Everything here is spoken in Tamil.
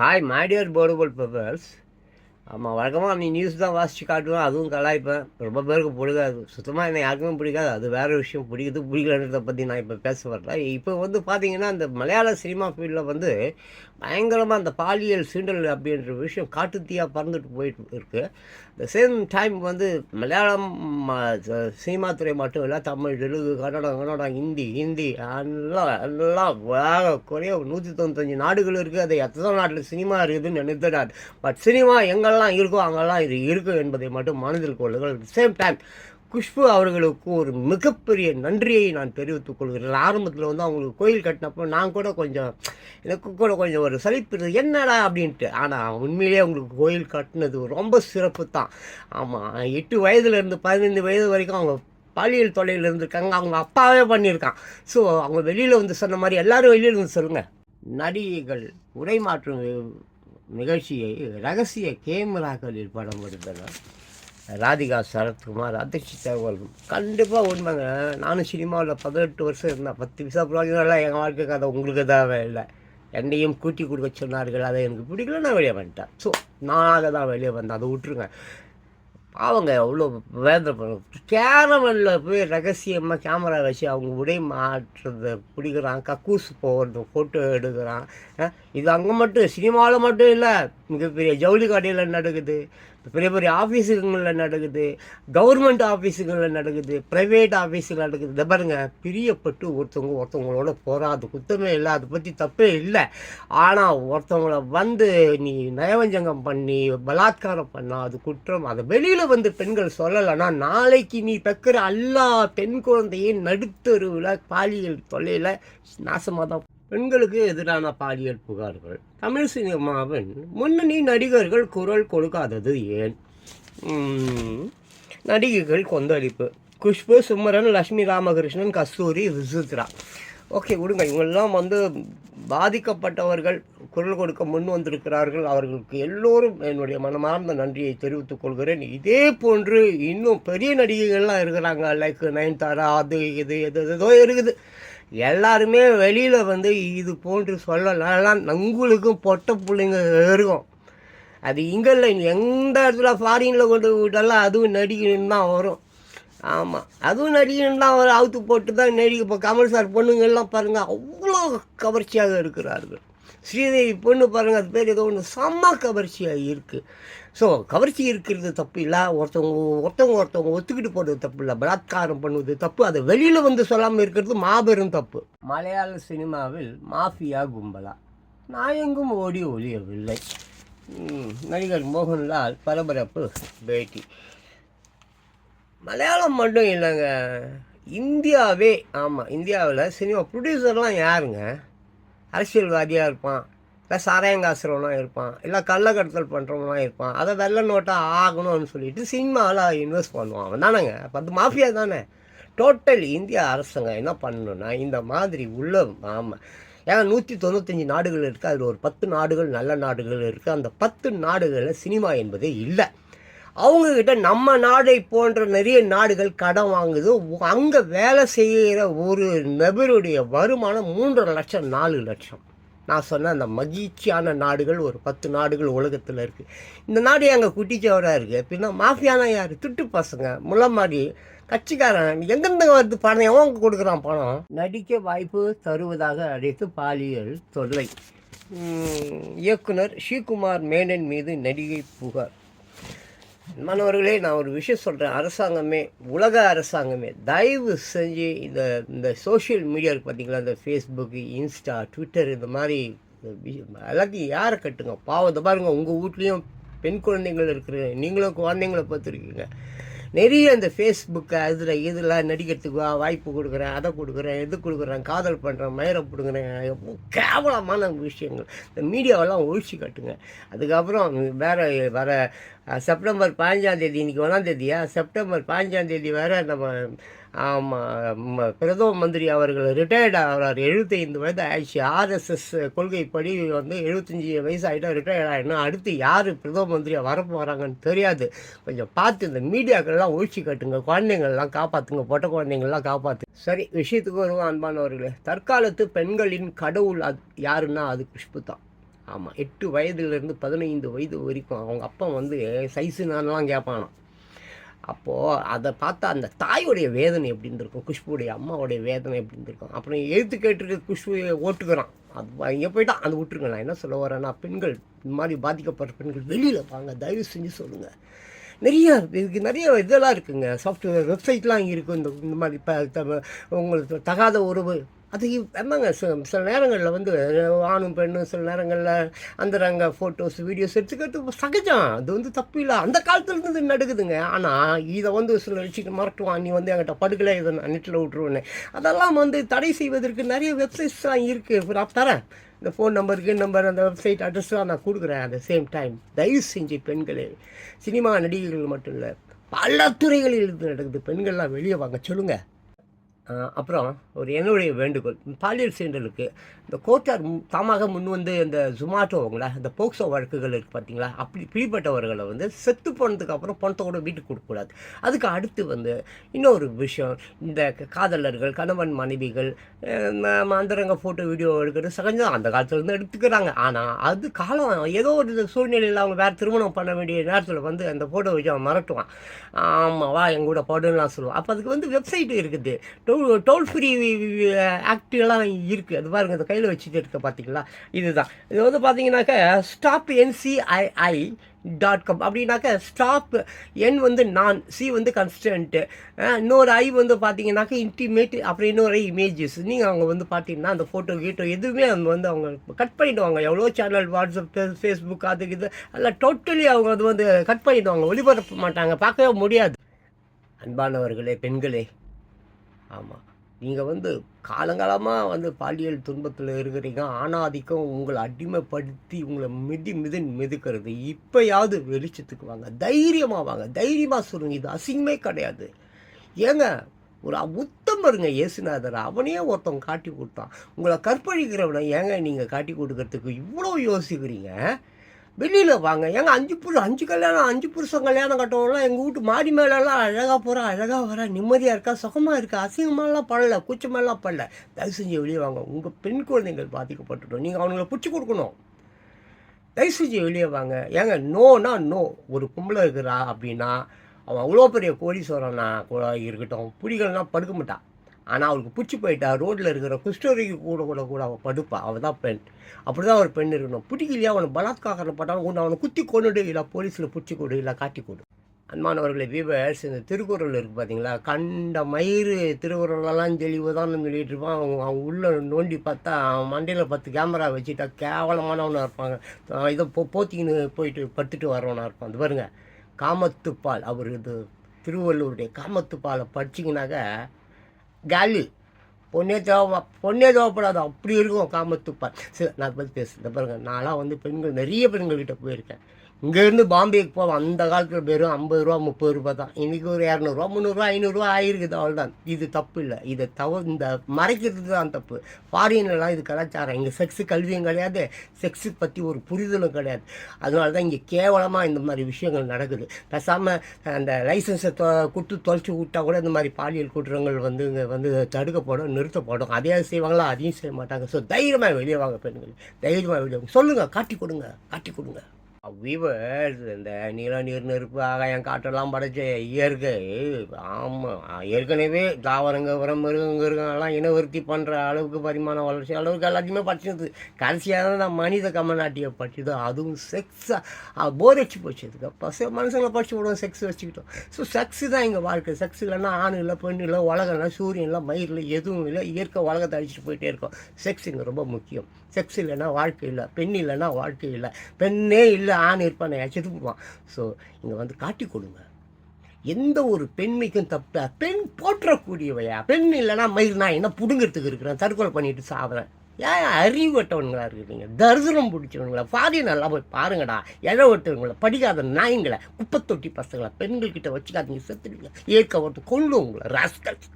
Hi, my dear Borobol Pebbles. ஆமாம் வழக்கமாக நீ நியூஸ் தான் வாசித்து காட்டுவேன் அதுவும் கலாய்ப்பேன். ரொம்ப பேருக்கு பிடிக்காது. சுத்தமாக என்னை யாருக்குமே பிடிக்காது. அது வேறு விஷயம். பிடிக்குது பிடிக்கலன்றதை பற்றி நான் இப்போ பேச வரல. இப்போ வந்து பார்த்தீங்கன்னா இந்த மலையாள சினிமா ஃபீல்டில் வந்து பயங்கரமாக அந்த பாலியல் சீண்டல் அப்படின்ற விஷயம் காட்டுத்தீயாக பறந்துட்டு போயிட்டு இருக்குது த சேம் டைம் வந்து மலையாளம் ம, சினிமா துறை மட்டும் இல்லை தமிழ் தெலுங்கு கன்னடம் கன்னடம் ஹிந்தி ஹிந்தி எல்லாம் எல்லாம் வேக குறைய நூற்றி தொண்ணூத்தஞ்சு நாடுகள் இருக்குது அது எத்தனை நாட்டில் சினிமா இருக்குதுன்னு நினைத்தடாது பட் சினிமா எங்கெல்லாம் இருக்கோ அங்கெல்லாம் இது இருக்கும் என்பதை மட்டும் மனதில் கொள்ளுங்கள். சேம் டைம் குஷ்பு அவர்களுக்கு ஒரு மிகப்பெரிய நன்றியை நான் தெரிவித்துக் கொள்கிறேன். ஆரம்பத்தில் வந்து அவங்களுக்கு கோயில் கட்டினப்போ நான் கூட கொஞ்சம் எனக்கு கூட கொஞ்சம் ஒரு சலிப்பு இருந்தது. என்னடா அப்படின்ட்டு. ஆனால் உண்மையிலேயே அவங்களுக்கு கோயில் கட்டினது ரொம்ப சிறப்பு தான். ஆமாம் எட்டு வயதுலேருந்து பதினைந்து வயது வரைக்கும் அவங்க பாலியல் தொலைவில் இருந்திருக்காங்க. அவங்க அப்பாவே பண்ணியிருக்கான். ஸோ அவங்க வெளியில் வந்து சொன்ன மாதிரி எல்லோரும் வெளியில் வந்து சொல்லுங்கள் நடிகைகள் உடை மாற்றும் நிகழ்ச்சியை ரகசிய கேமராக்களில் படம் எடுத்தனர். ராதிகா சரத்குமார் அதிர்ச்சி தகவல். கண்டிப்பாக உண்மைங்க. நானும் சினிமாவில் பதினெட்டு வருஷம் இருந்தேன். பத்து விசா ப்ரோஜனம் எங்கள் வாழ்க்கை கதை உங்களுக்கு தேவை இல்லை. என்னையும் கூட்டி கொடுக்க சொன்னார்கள். அதை எனக்கு பிடிக்கல நான் வெளியே வந்துட்டேன். ஸோ நானாக தான் வெளியே வந்தேன். அதை விட்டுருங்க. பாவங்க எவ்வளோ வேதனை பண்ணும் கேரவனில் போய் ரகசியமாக கேமரா வச்சு அவங்க உடை மாற்றுறதை பிடிக்கிறான். கக்கூஸ் போகிறது ஃபோட்டோ எடுக்கிறான். இது அங்கே மட்டும் சினிமாவில் மட்டும் இல்லை. மிகப்பெரிய ஜவுளி கடையில் நடக்குது. பெரிய பெரிய ஆஃபீஸுங்களில் நடக்குது. கவர்மெண்ட் ஆஃபீஸுகளில் நடக்குது. ப்ரைவேட் ஆஃபீஸில் நடக்குது. இதை பாருங்க பிரியப்பட்டு ஒருத்தவங்க ஒருத்தவங்களோட போராது குத்தமே இல்லை. அதை பற்றி தப்பே இல்லை. ஆனால் ஒருத்தவங்கள வந்து நீ நயவஞ்சகம் பண்ணி பலாத்காரம் பண்ணா அது குற்றம். அதை வெளியில் வந்து பெண்கள் சொல்லலைன்னா நாளைக்கு நீ பெக்கிற எல்லா பெண் குழந்தையும் நடுத்தருவில் பாலியல் தொல்லையில் நாசமாக தான் பெண்களுக்கு எதிரான பாலியல் புகார்கள். தமிழ் சினிமாவின் முன்னணி நடிகர்கள் குரல் கொடுக்காதது ஏன்? நடிகைகள் கொந்தளிப்பு. குஷ்பு சுமரன் லக்ஷ்மி ராமகிருஷ்ணன் கஸ்தூரி விசித்ரா. ஓகே விடுங்க. இவங்கெல்லாம் வந்து பாதிக்கப்பட்டவர்கள். குரல் கொடுக்க முன் வந்திருக்கிறார்கள். அவர்களுக்கு எல்லோரும் என்னுடைய மனமார்ந்த நன்றியை தெரிவித்துக் கொள்கிறேன். இதே போன்று இன்னும் பெரிய நடிகைகள்லாம் இருக்கிறாங்க. லைக் நயன்தாரா அது இது எது ஏதோ இருக்குது. எல்லாருமே வெளியில் வந்து இது போன்று சொல்லலாம். உங்களுக்கும் பொட்ட பிள்ளைங்க இருக்கும். அது இங்கே இல்லை எந்த இடத்துல ஃபாரினில் கொண்டு விட்டாலும் அதுவும் நடிகன்னு தான் வரும். ஆமாம் அதுவும் நடிகன்லாம் அவர் ஒரு அவுத்து போட்டு தான் நடிகை இப்போ கமல் சார் பொண்ணுங்கள்லாம் பாருங்கள் அவ்வளோ கவர்ச்சியாக இருக்கிறார்கள். ஸ்ரீதேவி பொண்ணு பாருங்கள் அது பேர் ஏதோ ஒன்று செம்ம கவர்ச்சியாக இருக்குது ஸோ கவர்ச்சி இருக்கிறது தப்பு இல்லை ஒருத்தவங்க ஒருத்தவங்க ஒருத்தவங்க ஒத்துக்கிட்டு போடுறது தப்பு இல்லை பலாத்காரம் பண்ணுவது தப்பு அதை வெளியில் வந்து சொல்லாமல் இருக்கிறது மாபெரும் தப்பு. மலையாள சினிமாவில் மாஃபியா கும்பலா. நான் எங்கும் ஓடி ஒழியவில்லை நடிகர் மோகன்லால் பரபரப்பு பேட்டி. மலையாளம் மட்டும் இல்லைங்க. இந்தியாவே ஆமாம் இந்தியாவில் சினிமா ப்ரொடியூசர்லாம் யாருங்க? அரசியல்வாதியாக இருப்பான். இல்லை சாராயங்காசுரவனாக இருப்பான். இல்லை கள்ளக்கடத்தல் பண்ணுறவனாக இருப்பான். அதை வெள்ளை நோட்டாக ஆகணும்னு சொல்லிட்டு சினிமாவில் இன்வெஸ்ட் பண்ணுவான். அவன் தானேங்க. அப்போ அது மாஃபியா தானே. டோட்டல் இந்திய அரசுங்க என்ன பண்ணணும்னா இந்த மாதிரி உள்ள ஆமாம் ஏன்னா நூற்றி தொண்ணூத்தஞ்சு நாடுகள் இருக்குது அதில் ஒரு பத்து நாடுகள் நல்ல நாடுகள் இருக்குது அந்த பத்து நாடுகளில் சினிமா என்பதே இல்லை. அவங்கக்கிட்ட நம்ம நாடை போன்ற நிறைய நாடுகள் கடன் வாங்குது. அங்கே வேலை செய்கிற ஒரு நபருடைய வருமானம் மூன்றரை லட்சம் நாலு லட்சம். நான் சொன்ன அந்த மகிழ்ச்சியான நாடுகள் ஒரு பத்து நாடுகள் உலகத்தில் இருக்குது இந்த நாடு எங்கள் குட்டிச்சவராக இருக்குது அப்படின்னா மாஃபியானா யார்? திட்டு பசங்க. முள்ளமாடி கட்சிக்காரன். எங்கேருந்து வருது பணம் எவன் கொடுக்குறான் பணம்? நடிக்க வாய்ப்பு தருவதாக அழைத்து பாலியல் தொல்லை. இயக்குனர் ஸ்ரீகுமார் மேனன் மீது நடிகை புகார். மாணவர்களே நான் ஒரு விஷயம் சொல்கிறேன் அரசாங்கமே உலக அரசாங்கமே தயவு செஞ்சு இந்த இந்த சோஷியல் மீடியா பார்த்தீங்களா இந்த ஃபேஸ்புக்கு இன்ஸ்டா ட்விட்டர் இந்த மாதிரி எல்லாத்தையும் யாரை கட்டுங்க? பாவத்தை பாருங்கள் உங்கள் வீட்லேயும் பெண் குழந்தைங்கள் இருக்கிற நீங்களும் குழந்தைங்கள பார்த்துருக்கீங்க. நிறைய இந்த ஃபேஸ்புக்கு அதில் இதில் நடிக்கிறதுக்கு வா- வாய்ப்பு கொடுக்குறேன் அதை கொடுக்குறேன் இது கொடுக்குறேன் காதல் பண்ணுறேன் மயிரை பிடுங்குறேன். எவ்வளோ கேவலமான விஷயங்கள். இந்த மீடியாவெல்லாம் ஒழிச்சு காட்டுங்க. அதுக்கப்புறம் வேறு வர செப்டம்பர் பதினஞ்சாம் இன்றைக்கி ஒன்றாந்தேதியா செப்டம்பர் பதினஞ்சாம் வேறு நம்ம பிரதம மந்திரி அவர்கள் ரிட்டையர்ட் ஆகிறார். எழுபத்தைந்து வயது ஆயிடுச்சு. ஆர்எஸ்எஸ் கொள்கைப்படி வந்து எழுபத்தஞ்சி வயசு ஆகிட்டா ரிட்டையர்ட் ஆகிடணும் அடுத்து யார் பிரதம மந்திரியாக வரப்போ வராங்கன்னு தெரியாது. கொஞ்சம் பார்த்து இந்த மீடியாக்கள்லாம் ஒழிச்சு கட்டுங்க. குழந்தைங்கள்லாம் காப்பாற்றுங்க பொட்ட குழந்தைங்கள்லாம் காப்பாற்று சரி விஷயத்துக்கு வருவோம் அன்பானவர்களே. தற்காலத்து பெண்களின் கடவுள் அது யாருன்னா அது குஷ்பு தான் ஆமாம் எட்டு வயதுலேருந்து பதினைந்து வயது வரைக்கும் அவங்க அப்பா வந்து சைஸு நான்லாம் கேட்பானாம். அப்போது அதை பார்த்தா அந்த தாயோடைய வேதனை எப்படின்னு இருக்கும் குஷ்புடைய அம்மாவுடைய வேதனை எப்படின்னு இருக்கும் அப்புறம் எழுத்து கேட்டுருக்க குஷ்பு ஓட்டுக்கிறான் அது இங்கே போயிட்டான் அது விட்டுருங்க. நான் என்ன சொல்ல வரேன்னா பெண்கள் இந்த மாதிரி பாதிக்கப்படுற பெண்கள் வெளியில் வாங்க தயவு செஞ்சு சொல்லுங்கள் நிறைய இதுக்கு நிறைய இதெல்லாம் இருக்குங்க. சாஃப்ட்வேர் வெப்சைட்லாம் இருக்குது இந்த இந்த மாதிரி இப்போ உங்களுக்கு தகாத உறவு அது என்னங்க சில சில நேரங்களில் வந்து ஆணும் பெண்ணும் சில நேரங்களில் அந்தரங்க ஃபோட்டோஸ் வீடியோஸ் எடுத்துக்கிறது சகஜம். அது வந்து தப்பு இல்லை. அந்த காலத்துலேருந்து நடக்குதுங்க. ஆனால் இதை வந்து சில வச்சுட்டு மறட்டுவான் நீ வந்து என்கிட்ட படுக்கலை இதை நான் நெட்டில் விட்ருவேன்னு அதெல்லாம் வந்து தடை செய்வதற்கு நிறைய வெப்சைட்ஸ்லாம் இருக்குது நான் தரேன். இந்த ஃபோன் நம்பருக்கு நம்பர் அந்த வெப்சைட் அட்ரஸ்லாம் நான் கொடுக்குறேன் அட் த சேம் டைம் தயவு செஞ்சு பெண்களே சினிமா நடிகைகள் மட்டும் இல்லை பல துறைகளில் இருந்து நடக்குது. பெண்கள்லாம் வெளியே வாங்க. சொல்லுங்கள் அப்புறம் ஒரு என்னுடைய வேண்டுகோள் பாலியல் சீண்டலுக்கு. இந்த கோர்ட்டார் தாமாக முன் வந்து இந்த ஜொமாட்டோங்களா இந்த போக்சோ வழக்குகள் இருக்குது பார்த்தீங்களா அப்படி பிடிப்பட்டவர்களை வந்து செத்து போனதுக்கு அப்புறம் பணத்தை கூட வீட்டுக்கு கொடுக்கக்கூடாது அதுக்கு அடுத்து வந்து இன்னொரு விஷயம் இந்த க- காதலர்கள் கணவன் மனைவிகள் அந்தரங்க ஃபோட்டோ வீடியோ எடுக்கிறது சகஜம் அந்த காலத்துலேருந்து எடுத்துக்கிறாங்க. ஆனால் அது காலம் ஏதோ ஒரு சூழ்நிலையில் அவங்க வேறு திருமணம் பண்ண வேண்டிய நேரத்தில் வந்து அந்த ஃபோட்டோ வச்சு அவன் மிரட்டுவான். ஆமாம் வா எங்கூட படுன்னு சொல்லுவான். அப்போ அதுக்கு வந்து வெப்சைட் இருக்குது. டோ டோல் uh, டோல் ஃப்ரீ ஆக்டிவ்லாம் இருக்குது அது பாருங்க இந்த கையில் வச்சுட்டு இருக்க பார்த்தீங்களா இதுதான். இது வந்து பார்த்தீங்கன்னாக்கா ஸ்டாப் என்சிஐஐ டாட் காம் அப்படின்னாக்கா ஸ்டாப் என் வந்து நான் சி வந்து கன்ஸ்டன்ட்டு இன்னொரு ஐ வந்து பார்த்தீங்கன்னாக்க இன்டிமேட் அப்புறம் இன்னொரு ஐ இமேஜஸ் நீங்கள் அவங்க வந்து பார்த்தீங்கன்னா அந்த ஃபோட்டோ கீட்டோ எதுவுமே அவங்க வந்து அவங்க கட் பண்ணிவிடுவாங்க எவ்வளோ சேனல் வாட்ஸ்அப் ஃபேஸ்புக் அது இது எல்லாம் டோட்டலி அவங்க அது வந்து கட் பண்ணிவிடுவாங்க ஒளிபரப்ப மாட்டாங்க. பார்க்கவே முடியாது. அன்பானவர்களே பெண்களே ஆமாம் நீங்கள் வந்து காலங்காலமாக வந்து பாலியல் துன்பத்தில் இருக்கிறீங்க. ஆணாதிக்கம் உங்களை அடிமைப்படுத்தி உங்களை மிதி மிதி மிதுக்கிறது. இப்போயாவது வெளிச்சத்துக்கு வாங்க. தைரியமாக வாங்க. தைரியமாக சொல்லுங்க. இது அசிங்கமே கிடையாது. ஏங்க ஒரு உத்தமருங்க இயேசுநாதர். அவனையே ஒருத்தன் காட்டி கொடுத்தான். உங்களை கற்பழிக்கிறவனை ஏங்க நீங்கள் காட்டி கொடுக்கறதுக்கு இவ்வளோ யோசிக்கிறீங்க? வெளியில் வாங்க. ஏங்க அஞ்சு புரு அஞ்சு கல்யாணம் அஞ்சு புருஷன் கல்யாணம் கட்டவங்களாம் எங்கள் வீட்டு மாடி மேலெல்லாம் அழகாக போகிறா அழகாக வர நிம்மதியாக இருக்கா சுகமாக இருக்கா அசிங்கமாலாம் படல கூச்சமெல்லாம் படல. தயவு செஞ்சு வெளியே வாங்க. உங்கள் பெண் குழந்தைகள் பாதிக்கப்பட்டுட்டோம். நீங்கள் அவங்கள பிடிச்சி கொடுக்கணும். தயவு செஞ்சு வெளியே வாங்க. ஏங்க நோனா நோ. ஒரு பொம்பளை இருக்கிறா அப்படின்னா அவன் அவ்வளோ பெரிய கோழி கூட இருக்கட்டும். பிடிக்கலனா படுக்க மாட்டான் ஆனால் அவளுக்கு பிடிச்சி போயிட்டா ரோட்டில் இருக்கிற குஷ்டோரிக்கு கூட கூட கூட அவள் படுப்பா. அவள் தான் பெண். அப்படி தான் ஒரு பெண் இருக்கணும். பிடிக்கலையா? அவனை பலாத்காரம் பண்ணாலும் ஒன்று அவனை குத்தி கொண்டுடு இல்லை போலீஸில் பிடிச்சி கொடு இல்லை காட்டி கொடு. அன்பானவர்களே வீவர்ஸ் இந்த திருக்குறள் இருக்குது பார்த்தீங்களா கண்ட மயிறு திருக்குறளெல்லாம் தெளிவு தான் சொல்லிட்டு இருப்பான். அவங்க அவங்க உள்ளே நோண்டி பார்த்தா அவன் மண்டையில் பத்து கேமரா வச்சுட்டா கேவலமானவனாக இருப்பாங்க. இதை போ போத்திக்கின்னு போயிட்டு படுத்துட்டு வரவனாக இருப்பான். அது பாருங்க. காமத்துப்பால். அவர் இது திருவள்ளுவருடைய காமத்துப்பாலை படிச்சிங்கனாக்க காலி பொண்ணே தேவை பொண்ணே தேவைப்படாது? அப்படி இருக்கும் காமத்துப்பால் சரி நான் பற்றி பேசுகிறேன் பாருங்கள் நான்லாம் வந்து பெண்கள் நிறைய பெண்கள்கிட்ட போயிருக்கேன். இங்கேருந்து பாம்பேக்கு போவோம் அந்த காலத்தில் வெறும் ஐம்பது ரூபா முப்பது ரூபா தான். இன்றைக்கி ஒரு இரநூறுவா முந்நூறுரூவா ஐநூறுரூவா ஆயிருக்குது அவ்வளோதான் இது தப்பு இல்லை. இதை தவ இந்த மறைக்கிறது தான் தப்பு. ஃபாரின்லலாம் இது கலாச்சாரம். இங்கே செக்ஸு கல்வியும் கிடையாது. செக்ஸு பற்றி ஒரு புரிதலும் கிடையாது. அதனால தான் இங்கே கேவலமாக இந்த மாதிரி விஷயங்கள் நடக்குது. பேசாமல் அந்த லைசன்ஸை தொ கொடுத்து தொலைச்சி விட்டா கூட இந்த மாதிரி பாலியல் குற்றங்கள் வந்து இங்கே வந்து தடுக்கப்படும் நிறுத்தப்படும். அதே செய்வாங்களா? அதையும் செய்ய மாட்டாங்க. ஸோ தைரியமாக வெளியே வாங்க பெண்கள். தைரியமாக வெளியே வாங்க. சொல்லுங்கள் காட்டி கொடுங்க. காட்டி கொடுங்க. வீவர்ஸ் இந்த நீல நீர் நெருப்பு ஆகாயம் காற்றெல்லாம் படைச்ச இயற்கை. ஆமாம் ஏற்கனவே தாவரங்க உரம் மிருகங்க எல்லாம் இனவருத்தி பண்ணுற அளவுக்கு பரிமாண வளர்ச்சி அளவுக்கு எல்லாத்தையுமே படிச்சது கடைசியாக தான் நான் மனித கமநாட்டியை படிச்சது. அதுவும் செக்ஸாக போர் அடிச்சு போச்சு அதுக்கு பச மனுஷங்களை படிச்சு விடுவோம் செக்ஸ் வச்சுக்கிட்டோம். ஸோ செக்ஸு தான் எங்கள் வாழ்க்கை. செக்ஸ் இல்லைன்னா ஆண் இல்லை பெண் இல்லை உலகம் இல்லை சூரியன் இல்லை மயிர் இல்லை எதுவும் இல்லை. இயற்கை உலகத்தை அழிச்சிட்டு போயிட்டே இருக்கோம். செக்ஸ் இங்கே ரொம்ப முக்கியம். செக்ஸ் இல்லைன்னா வாழ்க்கை இல்லை பெண் இல்லைன்னா வாழ்க்கை இல்லை. பெண்ணே இல்லை ஆண் இருப்பானே செத்து போவான் ஸோ இங்கே வந்து காட்டி கொடுங்க. எந்த ஒரு பெண்மைக்கும் தப்பா பெண் போற்றக்கூடியவையா? பெண் இல்லைன்னா மயிர் நான் என்ன புடுங்கிறதுக்கு இருக்கிறேன்? தற்கொலை பண்ணிட்டு சாப்பிட்றேன் ஏன் அறிவட்டவனுங்களா இருக்கிறீங்க? தரிசனம் பிடிச்சவனுங்களா? பாதி நல்லா போய் பாருங்கடா. இழவட்டவங்களை படிக்காத நாய்ங்களை குப்பை தொட்டி பசங்களை பெண்கள்கிட்ட வச்சுக்காதீங்க செத்துடுங்க. ஏற்க ஒருத்தர் கொள்ளும் உங்களை ராஸ்கல்ஸ்